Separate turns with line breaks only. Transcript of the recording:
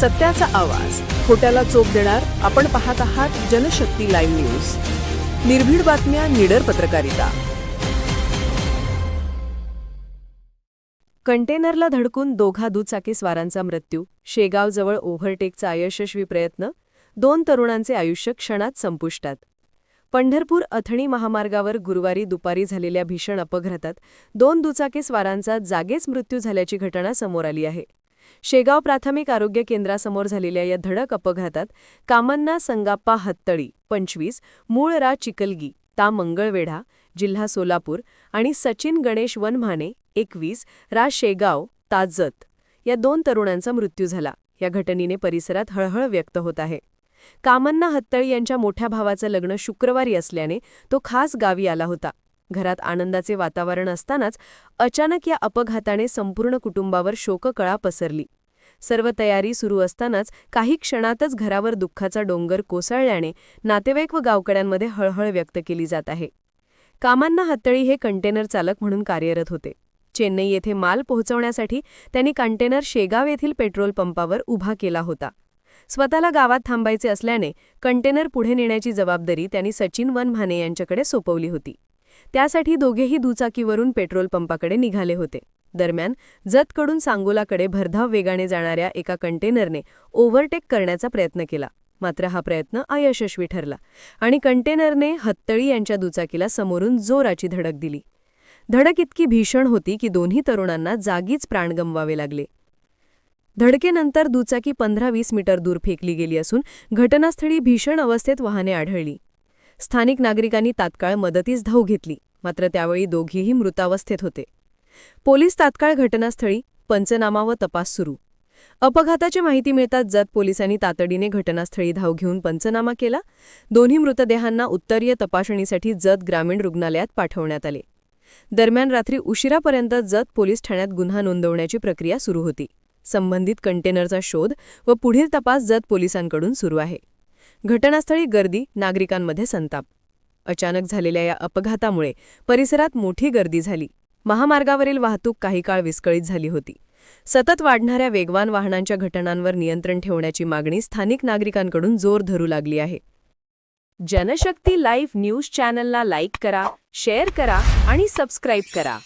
सत्याचा आवाज. खोट्याला चोप देणार आपण पाहत आहात जनशक्ती लाईव्ह न्यूज. निर्भीड बातम्या निडर पत्रकारिता. कंटेनरला धडकून दोघा दुचाकी स्वारांचा मृत्यू शेगावजवळ ओव्हरटेकचा अयशस्वी प्रयत्न दोन तरुणांचे आयुष्य क्षणात संपुष्टात. पंढरपूर अथणी महामार्गावर गुरुवारी दुपारी झालेल्या भीषण अपघातात दोन दुचाकी स्वारांचा जागेच मृत्यू झाल्याची घटना समोर आली आहे. शेगाव प्राथमिक आरोग्य केंद्रासमोर झालेल्या या धडक अपघातात कामन्ना संगाप्पा हत्तळी पंचवीस मूळ रा चिकलगी ता मंगळवेढा जिल्हा सोलापूर आणि सचिन गणेश वनमाने एकवीस रा शेगाव ताजत या दोन तरुणांचा मृत्यू झाला. या घटनेने परिसरात हळहळ व्यक्त होत आहे. कामन्ना हत्तळी यांच्या मोठ्या भावाचं लग्न शुक्रवारी असल्याने तो खास गावी आला होता. घरात आनंदाचे वातावरण असतानाच अचानक या अपघाताने संपूर्ण कुटुंबावर शोककळा पसरली. सर्व तयारी सुरू असतानाच काही क्षणातच घरावर दुःखाचा डोंगर कोसळल्याने नातेवाईक व गावकड्यांमध्ये हळहळ व्यक्त केली जात आहे. कामांना हत्तळी हे कंटेनर चालक म्हणून कार्यरत होते. चेन्नई येथे माल पोहोचवण्यासाठी त्यांनी कंटेनर शेगाव येथील पेट्रोल पंपावर उभा केला होता. स्वतःला गावात थांबायचे असल्याने कंटेनर पुढे नेण्याची जबाबदारी त्यांनी सचिन वनमाने यांच्याकडे सोपवली होती. त्यासाठी दोघेही दुचाकीवरून पेट्रोल पंपाकडे निघाले होते. दरम्यान जतकडून सांगोलाकडे भरधाव वेगाने जाणाऱ्या एका कंटेनरने ओव्हरटेक करण्याचा प्रयत्न केला. मात्र हा प्रयत्न अयशस्वी ठरला आणि कंटेनरने हत्तळी यांच्या दुचाकीला समोरून जोराची धडक दिली. धडक इतकी भीषण होती की दोन्ही तरुणांना जागीच प्राण गमवावे लागले. धडकेनंतर दुचाकी पंधरा वीस मीटर दूर फेकली गेली असून घटनास्थळी भीषण अवस्थेत वाहने आढळली. स्थानिक नागरिकांनी तात्काळ मदतीस धाव घेतली. मात्र त्यावेळी दोघीही मृतावस्थेत होते. पोलीस तात्काळ घटनास्थळी पंचनामा व तपास सुरू. अपघाताची माहिती मिळताच जत पोलिसांनी तातडीने घटनास्थळी धाव घेऊन पंचनामा केला. दोन्ही मृतदेहांना उत्तरीय तपासणीसाठी जत ग्रामीण रुग्णालयात पाठवण्यात आले. दरम्यान रात्री उशिरापर्यंत जत पोलीस ठाण्यात गुन्हा नोंदवण्याची प्रक्रिया सुरू होती. संबंधित कंटेनरचा शोध व पुढील तपास जत पोलिसांकडून सुरू आहे. घटनास्थळी गर्दी नागरिकांमध्ये संताप. अचानक झालेल्या या अपघातामुळे परिसरात मोठी गर्दी झाली. महामार्गावरील वाहतूक काही काळ विस्कळीत झाली होती. सतत वाढणाऱ्या वेगवान वाहनांच्या घटनांवर नियंत्रण ठेवण्याची मागणी स्थानिक नागरिकांकडून जोर धरू लागली आहे. जनशक्ती लाईव्ह न्यूज चॅनलला लाईक करा शेअर करा आणि सबस्क्राईब करा.